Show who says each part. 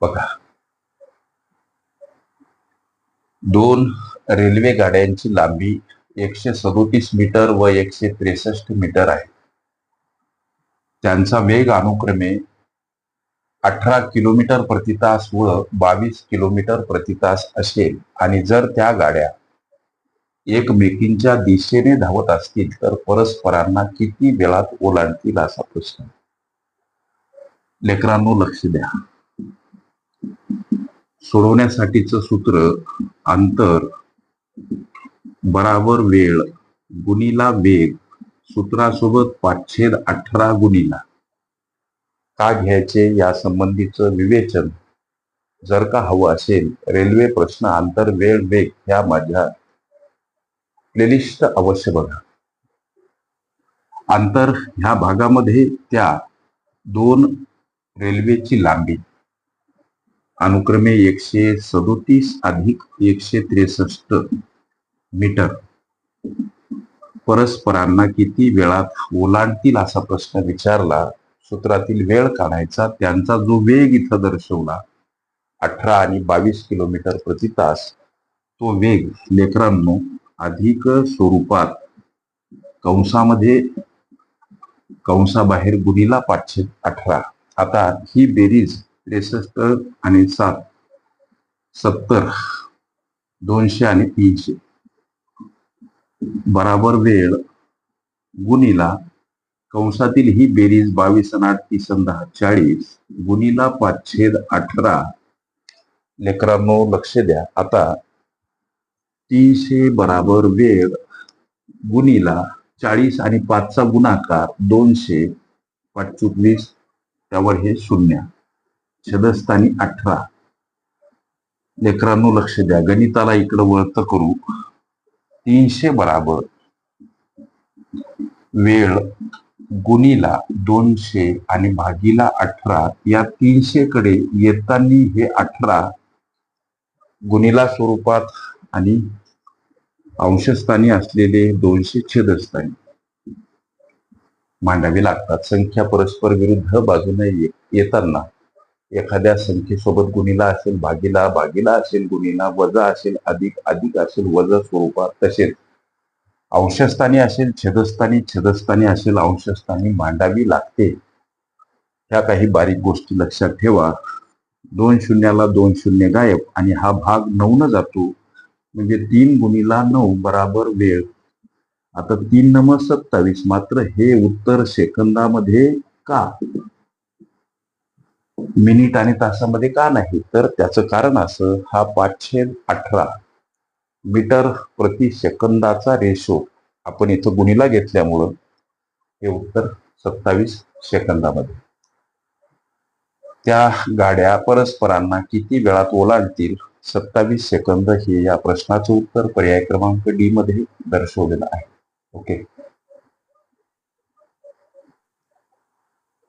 Speaker 1: बघा. दोन रेल्वे गाड्यांची लांबी एकशे सदोतीस मीटर व एकशे त्रेसष्ट मीटर आहे. त्यांचा वेग अनुक्रमे अठरा किलोमीटर प्रति तास व बावीस किलोमीटर प्रति तास असेल आणि जर त्या गाड्या एकमेकींच्या दिशेने धावत असतील तर परस्परांना किती वेळात ओलांडतील असा प्रश्न. लेकरांनो लक्ष द्या. सोडवण्यासाठीचं सूत्र अंतर बराबर वेळ गुणीला वेग सूत्रासोबत पाचशेद अठरा गुणीला. का घ्यायचे? या संबंधीचं विवेचन जर का हवं असेल रेल्वे प्रश्न अंतर वेळ वेग ह्या माझ्या प्लेलिस्ट अवश्य बघा. अंतर ह्या भागामध्ये त्या दोन रेल्वेची लांबी. अनुक्रमे एकशे सदोतीस अधिक एकशे त्रेसष्ट मीटर. परस्परांना किती वेळात ओलांडतील असा प्रश्न विचारला सूत्रातील वेळ काढायचा त्यांचा जो वेग इथं दर्शवला अठरा आणि बावीस किलोमीटर प्रति तास तो वेग लेकरांनो अधिक स्वरूपात कंसामध्ये कंसाबाहेर गुणीला पाचशे अठरा. आता ही बेरीज त्रेसष्ट आणि सात. सत्तर दोनशे आणि तीनशे. बराबर वेळ गुणीला कंसातील ही बेरीज बावीस आणि आठ तीस दहा चाळीस गुणीला पाचशे अठरा. लेकरांनो लक्ष द्या. आता तीनशे बराबर वेळ गुणीला चाळीस आणि पाचचा गुणाकार दोनशे पाच चोवीस त्यावर हे शून्य. छदस्थानी अठरा. लेकरांनो लक्ष द्या. गणिताला इकडं वळत करू. तीनशे बराबर. वेळ गुणीला दोनशे आणि भागीला अठरा. या तीनशे कडे येतानी हे अठरा गुणीला स्वरूपात आणि अंशस्थानी असलेले दोनशे छेदस्थानी. मांडावे लागतात. संख्या परस्पर विरुद्ध बाजूने येताना. एखाद्या संख्येसोबत गुणीला असेल भागीला भागीला असेल गुणीला वजा असेल अधिक अधिक असेल वजा स्वरूपात तसेच. अंशस्थानी असेल छेदस्थानी छेदस्थानी असेल अंशस्थानी मांडावी लागते. ह्या काही बारीक गोष्टी लक्षात ठेवा. दोन शून्याला दोन शून्य गायब आणि हा भाग नऊ न जातो. म्हणजे तीन गुणीला नऊ बराबर वेळ. आता तीन नम सत्तावीस मात्र हे उत्तर सेकंदामध्ये का? मिनिट आणि तासामध्ये का नाही? तर त्याचं कारण असं हा पाचशे अठरा मीटर प्रति सेकंदाचा रेशो आपण इथं गुणीला घेतल्यामुळं हे उत्तर सत्तावीस सेकंदामध्ये. त्या गाड्या परस्परांना किती वेळात ओलांडतील? सत्तावीस सेकंद हे या प्रश्नाचं उत्तर पर्याय क्रमांक डी मध्ये दर्शवलेलं आहे. ओके?